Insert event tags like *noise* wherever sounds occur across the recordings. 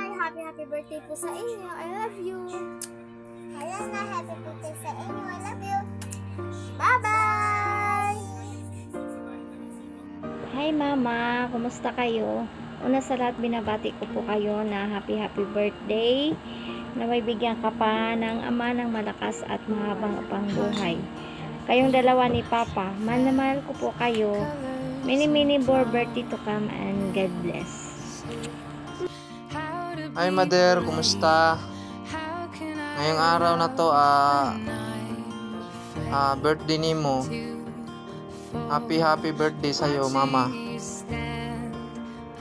Hi! Happy happy birthday po sa inyo. I love you. Hello na, happy birthday sa inyo. I love you. Bye-bye! Hi Mama, kumusta kayo? Una sa lahat binabati ko po kayo na happy happy birthday na may bigyan ka pa ng ama ng malakas at mahabang pang buhay. Kayong dalawa ni Papa, mahal na mahal ko po kayo. Many many more birthday to come and God bless. Hi Mother, kumusta? Ngayong araw na to, ah, ah, birthday ni mo. Happy happy birthday sa'yo, Mama.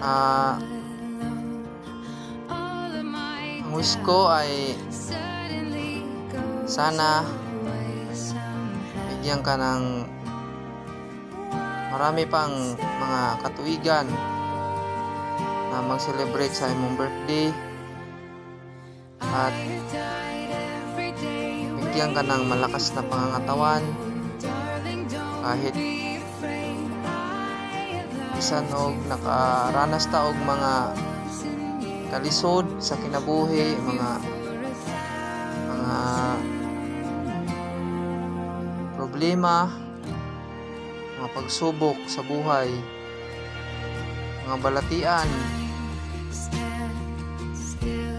Ah, ang wish ko ay sana bigyan ka ng marami pang mga katuigan na mag-celebrate sa imong birthday at bigyan ka ng malakas na pangangatawan. Kahit bisan og nakaranas ta og mga kalisod sa kinabuhi mga mga problema mga pagsubok sa buhay mga balatian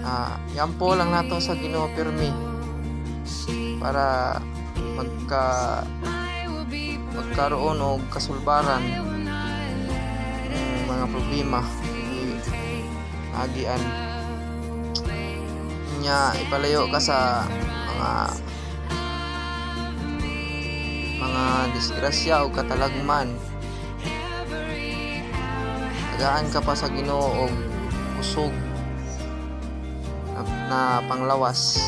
Ah, yan po lang nato sa Ginoo pirmi para magka magkaroon og kasulbaran ng mga problema ni agian. Nya ipalayo ka sa mga mga disgrasya o katalagman. Tagaan ka pa sa Ginoo og kusog na, panglawas.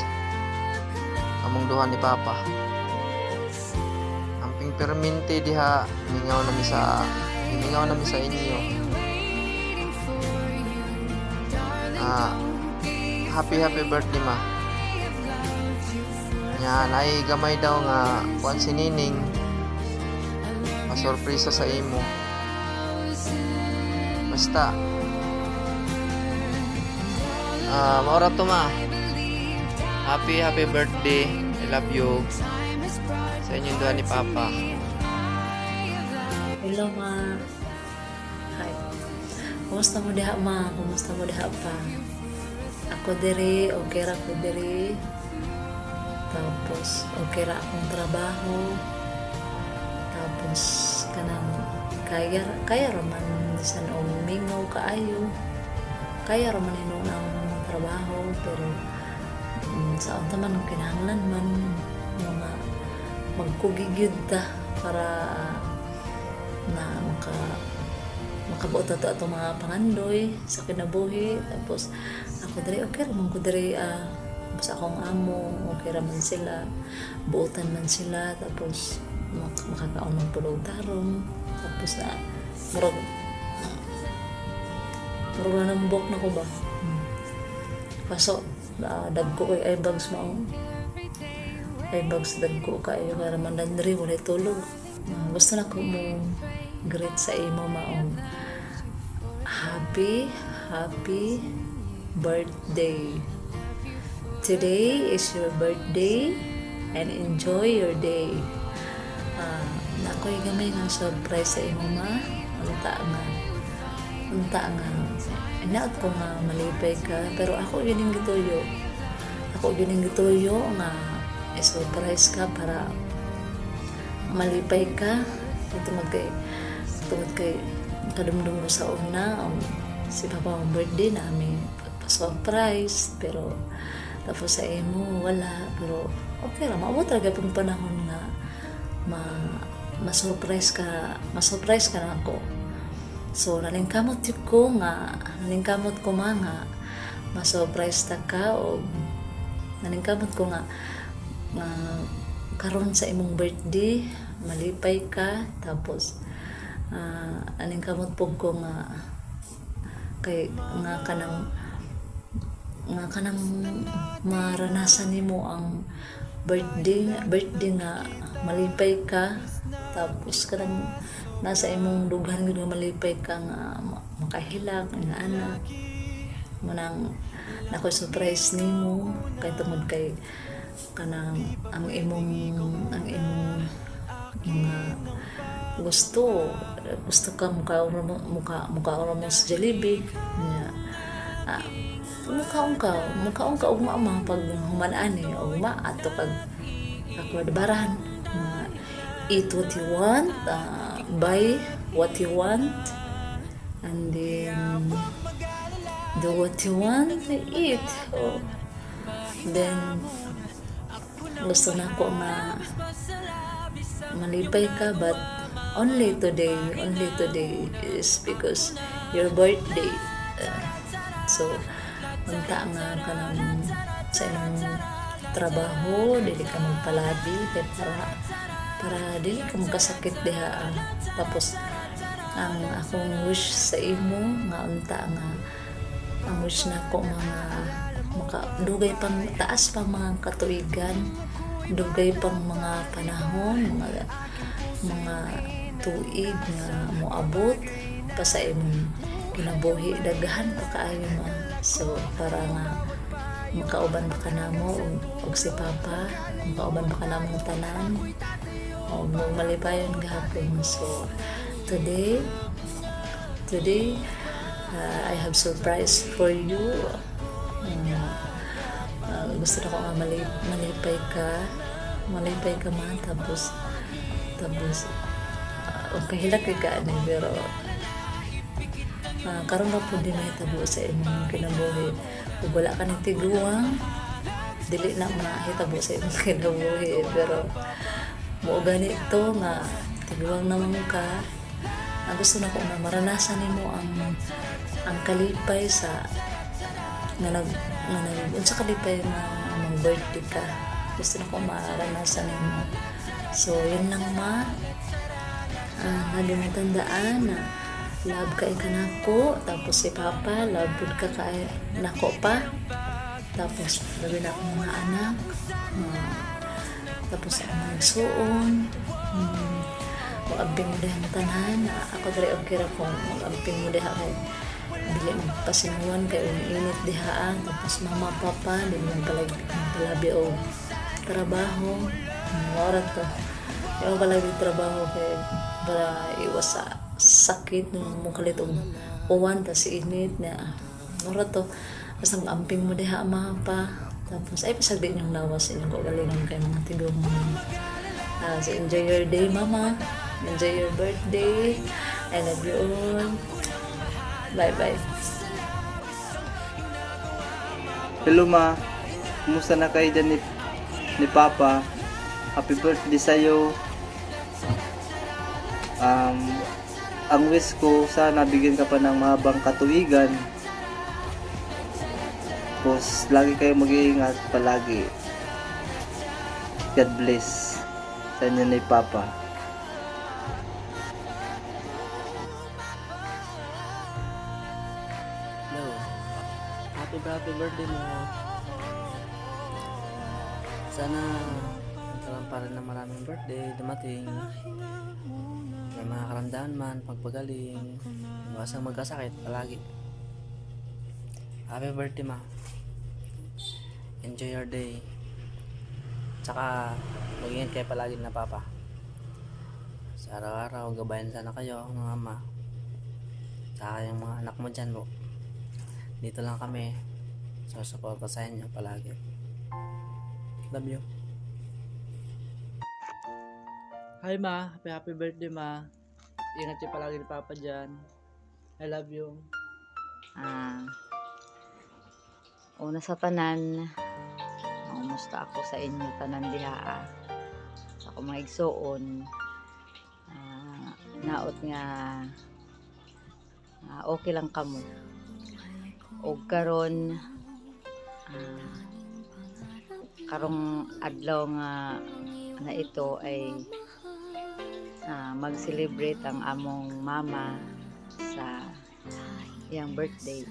Among duha ni Papa. Amping perminti diha mingaw nami sa mingaw nami sa inyo. Ah happy happy birthday ma. Yan ay gamay daw nga kuan si Nining. Masurpresa sa imo. Basta Ah, maura to ma. Happy happy birthday. I love you. Sa inyong duha ni Papa. Hello, ma. Hi. Kumusta mo diha, ma? Kumusta mo diha pa? Ako diri, okay ra ko diri. Tapos, okay ra akong trabaho. Tapos, kanang kaya, kaya raman sa noong mingaw kaayo. Kaya raman ino ang trabaho, pero mm, sa unta man ang kinahanglan man mga magkugigyud ta para na maka makabuot ato ato mga pangandoy sa kinabuhi. Tapos ako diri okay ra man ko diri ah, sa akong amo okay ra man sila buotan man sila. Tapos mak- makakaon ng pulog tarong. Tapos na murag murag na nambok na ko ba? Hmm. Paso uh, dagko ko ay bags mo. Ay bags dagko kayo para man landry wala tulog. Ah, gusto na ko mo greet sa imo maong happy happy birthday. Today is your birthday and enjoy your day. Uh, nakoy gamay nga surprise sa imo ma. Unta nga unta nga inaot ko nga malipay ka pero ako gining gituyo. Ako gining gituyo nga i-surprise ka para malipay ka. Tungod kay tungod kay kadumdum mo sa una um, si papa ang birthday namin pa-surprise pero tapos sa imo wala. Pero okay ra maabot talaga pong panahon nga ma ma-surprise ka ma-surprise ka na ako so nalingkamot yun ko nga nalingkamot ko ma nga ma-surprise ta ka o nalingkamot ko nga nga karon sa imong birthday malipay ka tapos uh, aning kamot pug ko nga kay nga kanang nga kanang maranasan nimo ang birthday birthday nga malipay ka tapos kanang nasa imong dughan gud nga malipay ka nga ma- makahilang nga anak. Manang nako surprise nimo. Kay tungod kay kanang ang imong ang imong mga gusto. Gusto ka mukha mo mukha mukha mo sa Jollibee. Nya ah, mukhaon ka mukhaon ka ugma ma pag humanaan eh ugma ato pag ako baran uh, eat what you want uh, buy what you want and then do what you want eat oh. then gusto na ko ma malipay ka but only today only today is because your birthday Uh, so unta nga ka sa imong trabaho dili ka magpalabi kay para para dili ka magkasakit diha ah. tapos ang akong wish sa imo nga unta nga ang wish na ko mga maka, dugay pang taas pang mga katuigan dugay pang mga panahon mga mga tuig nga moabot pa sa imong kinabuhi. Daghan pa kaayo mo so para nga makauban ba ka namo og si papa makauban ba ka namo tanan o malipayon gahapon. So today today uh, I have surprise for you. Uh, uh, gusto na ko nga malip, malipay ka malipay ka man tapos tapos uh, okay hilak ka ani pero uh, karon po din may tabo sa imong kinabuhi. Ug wala ka ng tiguang dili na mahitabo sa imong *laughs* kinabuhi pero mo ganito nga tiguang naman ka. Ang gusto na ko na maranasan nimo ang ang kalipay sa nga nag nga nag unsa kalipay nga among birthday ka? Gusto na ko maranasan nimo. So yun lang ma. Ah, uh, tandaan na love kay ka nako tapos si papa love ka kay nako pa. Tapos labi na akong mga anak ah, tapos ang mga suon hmm, mag-amping mo dahil tanan na ako dali og kira ko. Mag-amping mo dahil kay dili magpasinuan kay umiinit dihaan tapos mama papa dili man palag palabi og trabaho. Oras to. Yung palagi trabaho kay para iwas sa sakit ng mong kalit og uwan tas init na mura to. Basta amping mo diha ama pa tapos ay pasag din yung lawas inyong kagalingan kay mga tigong Ah, so enjoy your day mama enjoy your birthday I love you all bye bye Hello ma, kumusta na kayo dyan ni, ni Papa? Happy birthday sa'yo. Um, ang wish ko, sana bigyan ka pa ng mahabang katuwigan. Tapos, lagi kayo mag-iingat palagi. God bless sa inyo ni Papa. Hello. Happy happy birthday mo. Sana magkaroon pa rin ng maraming birthday dumating. May mga karamdaman man, pagpagaling. Iwasang magkasakit palagi. Happy birthday ma. Enjoy your day. Tsaka mag-ingat kayo palagi na papa. Sa araw-araw, gabayan sana kayo ng ama. Tsaka yung mga anak mo dyan, bro. Dito lang kami. So, support sa inyo palagi. Love you. Hi ma, happy happy birthday ma. Ingat siya palagi ni Papa dyan. I love you. Ah, una sa tanan, kumusta ako sa inyo tanan diha. Sa akong mga ah, naot nga ah, okay lang kamo. O karon ah, karong adlaw nga na ito ay ah, mag-celebrate ang among mama sa iyang birthday.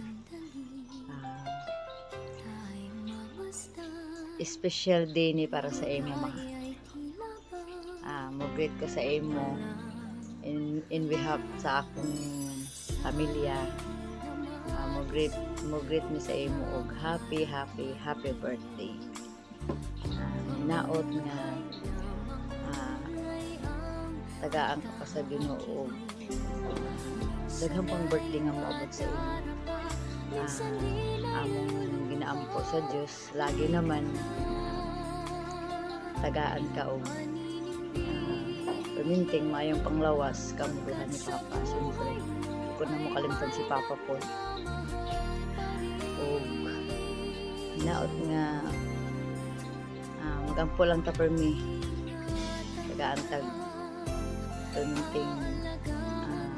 Special day ni para sa imo ma. Ah, mo greet ko sa imo in in behalf sa akong pamilya. uh, mo greet mo greet mi sa imo og happy happy happy birthday uh, naot nga ah, tagaan ka pa sa Ginoo daghang pang birthday nga moabot sa imo Ah, among ginaampo sa Dios lagi naman ah, tagaan ka og uh, paminting mayong panglawas kamuduhan ni Papa siyempre. Di ko na mo kalimtan si Papa po. Og naot nga ah, magampo lang ta per me. Tagaan tag paminting ah,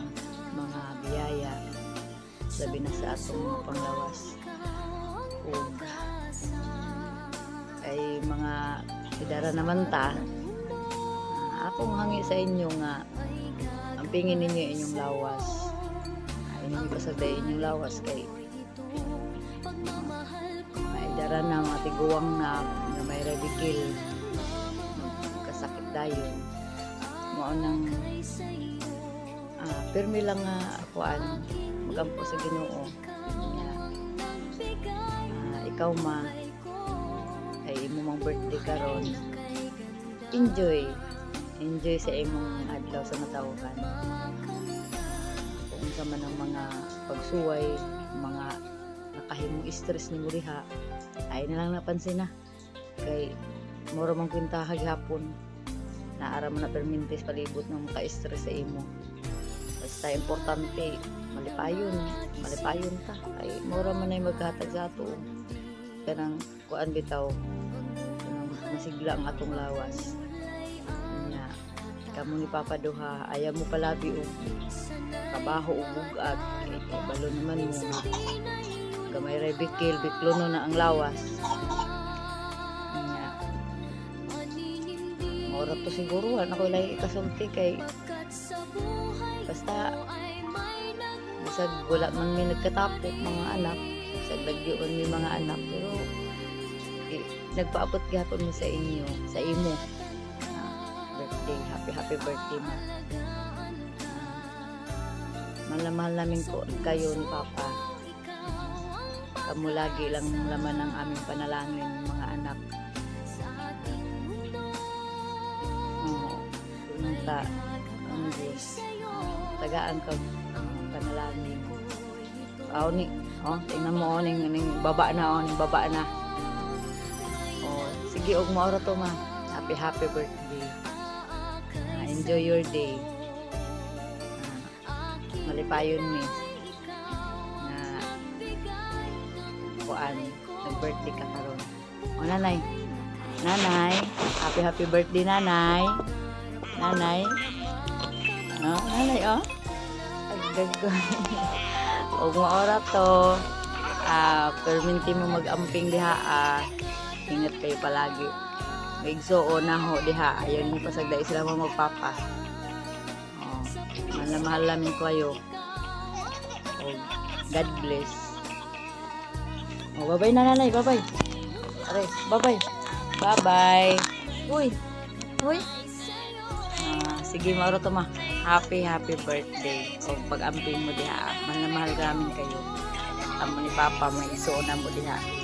mga biyaya labi na sa atong panglawas mga idara naman ta. Ah, akong hangi sa inyo nga ang pingin ninyo inyong lawas. Ay hindi pasagday inyong lawas kay may idara na mga tiguang na nga may rebigil kasakit dayon mo nang ah, pirmi lang nga kuan magampo sa Ginoo. Ah, ikaw ma ay imo mang birthday karon enjoy. Enjoy sa imong adlaw sa matawhan. Kung sa man ang mga pagsuway mga nakahimong stress ni diha ay na lang napansin na. Kay mura mang kwintaha gihapon naara man na permintes palibot ng maka-stress sa imo. Basta importante malipayon malipayon ta ay mura man ay maghatag sa ato. Kanang kuan bitaw masigla ang atong lawas. Nya kamo ni Papa Duha ayaw mo palabi og trabaho ug bugag. Kay balo naman mo nga gamay ray bikil biklono na ang lawas. Nya Mura to siguro ako lagi kasulti kay basta bisag wala man may nagkatapok mga anak. Bisag lagyoon may mga anak pero nagpaabot gihapon mo sa inyo sa imo Ah, birthday happy happy birthday ma Ah, mahal na mahal namin ko kayo ni Papa kamo lagi lang laman ng aming panalangin mga anak Oo. Pinunta ang Diyos. Tagaan ka ang panalangin. Aw ni, oh, tingnan mo oh, ning, ning baba na oh, ning baba na. Sige og mo to ma. Happy happy birthday. Ah, enjoy your day. Ah, malipayon ni na kuan nag-birthday ka karon. O nanay, Nanay, happy happy birthday nanay. Nanay. Oh, nanay oh. Agdagoy. Og maora to. Ah, perminti mo mag-amping diha ah. Ingat kayo palagi. Maigsuo na ho diha. Ayaw ni pasagday sila mo magpapa. Oh, mahal na mahal namin kayo. Oh, God bless. Oh, bye-bye na nanay, bye-bye. Aray, bye-bye. Bye-bye. Uy. Uy. Ah, sige, mauro to ma. Happy, happy birthday. O pag-amping mo diha. Mahal na mahal namin kayo. Amo ni Papa, may isuon na mo diha.